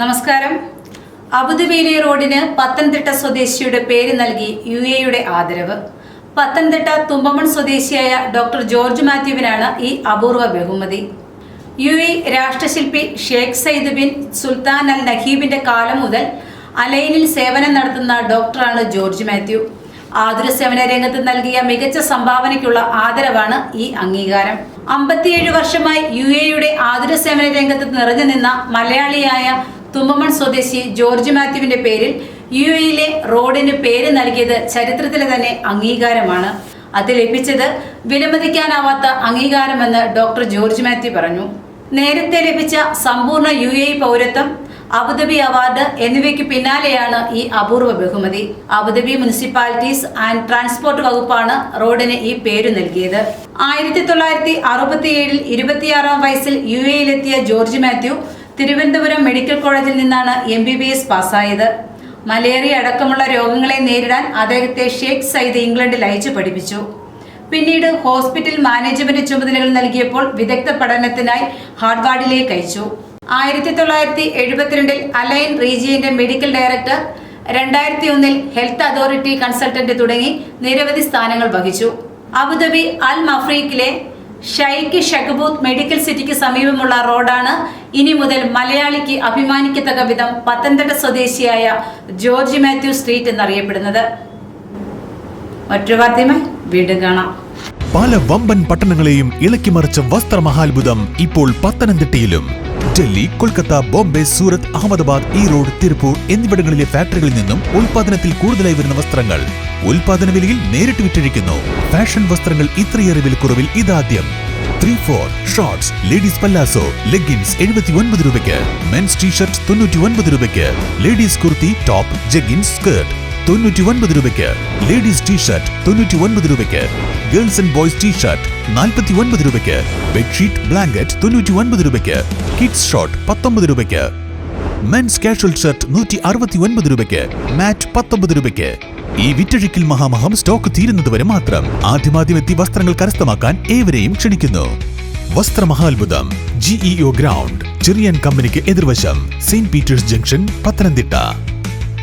നമസ്കാരം. അബുദബിയിലെ റോഡിന് പത്തനംതിട്ട സ്വദേശിയുടെ പേര് നൽകി യു എയുടെ ആദരവ്. പത്തനംതിട്ട തുമ്പമൺ സ്വദേശിയായ ഡോക്ടർ ജോർജ് മാത്യുവിനാണ് ഈ അപൂർവ ബഹുമതി. U A രാഷ്ട്രശില്പി Sheikh Zayed bin Sultan Al നഹീബിന്റെ കാലം മുതൽ അലൈനിൽ സേവനം നടത്തുന്ന ഡോക്ടറാണ് ജോർജ് മാത്യു. ആതുര സേവന രംഗത്ത് നൽകിയ മികച്ച സംഭാവനയ്ക്കുള്ള ആദരവാണ് ഈ അംഗീകാരം. അമ്പത്തിയേഴ് വർഷമായി യു എയുടെ ആതുര സേവന രംഗത്ത് നിറഞ്ഞു നിന്ന മലയാളിയായ തുമ്പമൺ സ്വദേശി ജോർജ് മാത്യുവിന്റെ പേരിൽ യു എയിലെ റോഡിന് പേര് നൽകിയത് ചരിത്രത്തിലെ തന്നെ അംഗീകാരമാണ്. അത് ലഭിച്ചത് വിലമതിക്കാനാവാത്ത അംഗീകാരമെന്ന് ഡോക്ടർ ജോർജ് മാത്യു പറഞ്ഞു. നേരത്തെ ലഭിച്ച സമ്പൂർണ യു എ പൗരത്വം അബുദാബി അവാർഡ് എന്നിവയ്ക്ക് പിന്നാലെയാണ് ഈ അപൂർവ ബഹുമതി. അബുദാബി മുനിസിപ്പാലിറ്റീസ് ആൻഡ് ട്രാൻസ്പോർട്ട് വകുപ്പാണ് റോഡിന് ഈ പേര് നൽകിയത്. ആയിരത്തി തൊള്ളായിരത്തി അറുപത്തിയേഴിൽ ഇരുപത്തിയാറാം വയസ്സിൽ യു എയിലെത്തിയ ജോർജ് മാത്യു തിരുവനന്തപുരം മെഡിക്കൽ കോളേജിൽ നിന്നാണ് എം ബി ബി എസ് പാസ്സായത്. മലേറിയ അടക്കമുള്ള രോഗങ്ങളെ നേരിടാൻ അദ്ദേഹത്തെ ഷേഖ് സയ്യിദ് ഇംഗ്ലണ്ടിൽ അയച്ചു പഠിപ്പിച്ചു. പിന്നീട് ഹോസ്പിറ്റൽ മാനേജ്മെന്റ് ചുമതലകൾ നൽകിയപ്പോൾ വിദഗ്ധ പഠനത്തിനായി ഹാർഡ്വാർഡിലേക്ക് അയച്ചു. ആയിരത്തി തൊള്ളായിരത്തി എഴുപത്തിരണ്ടിൽ അലൈൻ റീജിയന്റെ മെഡിക്കൽ ഡയറക്ടർ രണ്ടായിരത്തി ഒന്നിൽ ഹെൽത്ത് അതോറിറ്റി കൺസൾട്ടന്റ് തുടങ്ങി നിരവധി സ്ഥാനങ്ങൾ വഹിച്ചു. അബുദാബി അൽ മഫ്രീഖിലെ ഷൈഖ് ഷഗബൂത്ത് മെഡിക്കൽ സിറ്റിക്ക് സമീപമുള്ള റോഡാണ്. ഇനി മുതൽ മലയാളിക്ക് അഭിമാനിക്കത്തക്ക വിധം പത്തനംതിട്ട സ്വദേശിയായ ജോർജ് മാത്യു സ്ട്രീറ്റ് എന്നറിയപ്പെടുന്നത്. മറ്റൊരു വാർത്തയുമായി വീണ്ടും കാണാം. പല വമ്പൻ പട്ടണങ്ങളെയും ഇളക്കിമറിച്ച വസ്ത്രമഹാത്ഭുതം ഇപ്പോൾ പത്തനംതിട്ടയിലും. ഡൽഹി കൊൽക്കത്ത ബോംബെ സൂറത്ത് അഹമ്മദാബാദ് ഈറോഡ് തിരുപ്പൂർ എന്നിവിടങ്ങളിലെ ഫാക്ടറികളിൽ നിന്നും ഉൽപാദനത്തിൽ കൂടുതലായി വരുന്ന വസ്ത്രങ്ങൾ ഉൽപാദന വിലയിൽ നേരിട്ട് വിറ്റഴിക്കുന്നു. ഫാഷൻ വസ്ത്രങ്ങൾ ഇത്രയേറെ വിലക്കുറവിൽ ഇതാദ്യം. Three four shorts ladies palazzo leggings എഴുപത്തി ഒൻപത് രൂപയ്ക്ക്. മെൻസ് ടീഷർട്ട് തൊണ്ണൂറ്റി ഒൻപത് രൂപയ്ക്ക്. Ladies kurti top jeggings skirt. തൊണ്ണൂറ്റി ഒൻപത് രൂപയ്ക്ക്. ലേഡീസ് ടീഷർട്ട് തൊണ്ണൂറ്റി ഒൻപത് രൂപയ്ക്ക്. ഗേൾസ് ആൻഡ് ബോയ്സ് ടീഷർട്ട് നാൽപ്പത്തി ഒൻപത് രൂപയ്ക്ക്. ബെഡ്ഷീറ്റ് ബ്ലാങ്കറ്റ് തൊണ്ണൂറ്റി ഒൻപത് രൂപയ്ക്ക്. കിഡ്സ് ഷോർട്ട് പത്തൊമ്പത് രൂപയ്ക്ക്. മെൻസ് കാഷ്വൽ ഷർട്ട് നൂറ്റി അറുപത്തി ഒൻപത് രൂപയ്ക്ക്. മാറ്റ് പത്തൊമ്പത് രൂപയ്ക്ക്. ഈ വിറ്റഴിക്കൽ മഹാമഹം സ്റ്റോക്ക് തീരുന്നതുവരെ മാത്രം. ആദ്യമാദ്യം എത്തി വസ്ത്രങ്ങൾ കരസ്ഥമാക്കാൻ ഏവരെയും ക്ഷണിക്കുന്നു. വസ്ത്രമഹാത്ഭുതം. ജിഇഒ ഗ്രൗണ്ട് ചെറിയൻ കമ്പനിക്ക് എതിർവശം. Saint Peter's junction Pathanamthitta.